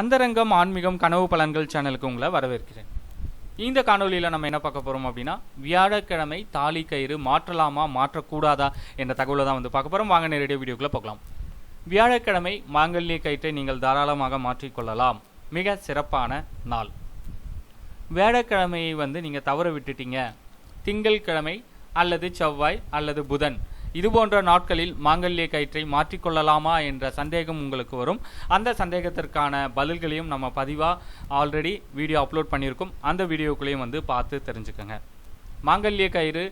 அந்தரங்கம் ஆன்மீகம் கனவு பலன்கள் சேனலுக்கு உங்களை வரவேற்கிறேன். இந்த காணொலியில் நம்ம என்ன பார்க்க போகிறோம் அப்படின்னா வியாழக்கிழமை தாலி கயிறு மாற்றலாமா மாற்றக்கூடாதா என்ற தகவலை தான் வந்து பார்க்க போகிறோம் வாங்க நேரடிய வீடியோக்குள்ளே பார்க்கலாம் வியாழக்கிழமை மாங்கல்ய கயிற்றை நீங்கள் தாராளமாக மாற்றிக்கொள்ளலாம் மிக சிறப்பான நாள். வியாழக்கிழமையை வந்து நீங்கள் தவற விட்டுட்டீங்க. திங்கள்கிழமை அல்லது செவ்வாய் அல்லது புதன் இது போன்ற நாட்களில் மாங்கல்ய கயிற்றை மாற்றிக்கொள்ளலாமா என்ற சந்தேகம் உங்களுக்கு வரும். அந்த சந்தேகத்திற்கான பதில்களையும் நம்ம பதிவாக ஆல்ரெடி வீடியோ அப்லோட் பண்ணியிருக்கோம். அந்த வீடியோக்குள்ளேயும் வந்து பார்த்து தெரிஞ்சுக்கோங்க. மாங்கல்ய கயிறு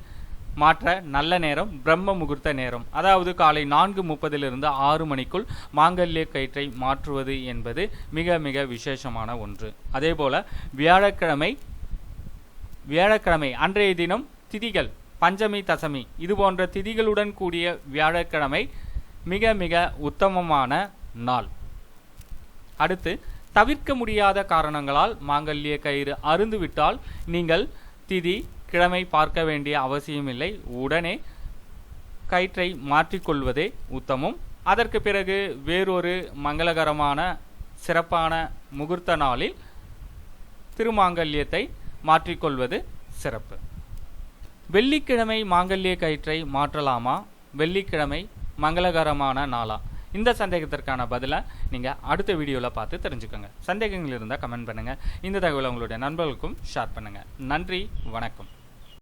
மாற்ற நல்ல நேரம் பிரம்ம முகூர்த்த நேரம். அதாவது காலை நான்கு முப்பதிலிருந்து ஆறு மணிக்குள் மாங்கல்ய கயிற்றை மாற்றுவது என்பது மிக மிக விசேஷமான ஒன்று. அதே போல் வியாழக்கிழமை வியாழக்கிழமை அன்றைய தினம் திதிகள் பஞ்சமி தசமி. இது போன்ற திதிகளுடன் கூடிய வியாழக்கிழமை மிக மிக உத்தமமான நாள். அடுத்து தவிர்க்க முடியாத காரணங்களால் மாங்கல்ய கயிறு அருந்துவிட்டால் நீங்கள் திதி கிழமை பார்க்க வேண்டிய அவசியமில்லை. உடனே கயிற்றை மாற்றிக்கொள்வதே உத்தமம். அதற்கு பிறகு வேறொரு மங்களகரமான சிறப்பான முகூர்த்த நாளில் திருமாங்கல்யத்தை மாற்றிக்கொள்வது சிறப்பு. வெள்ளிக்கிழமை மாங்கல்ய கயிற்றை மாற்றலாமா? வெள்ளிக்கிழமை மங்களகரமான நாளா? இந்த சந்தேகத்திற்கான பதிலை நீங்கள் அடுத்த வீடியோவில் பார்த்து தெரிஞ்சுக்கோங்க. சந்தேகங்கள் இருந்தால் கமெண்ட் பண்ணுங்கள் இந்த தகவலை உங்களுடைய நண்பர்களுக்கும் ஷேர் பண்ணுங்கள் நன்றி வணக்கம்.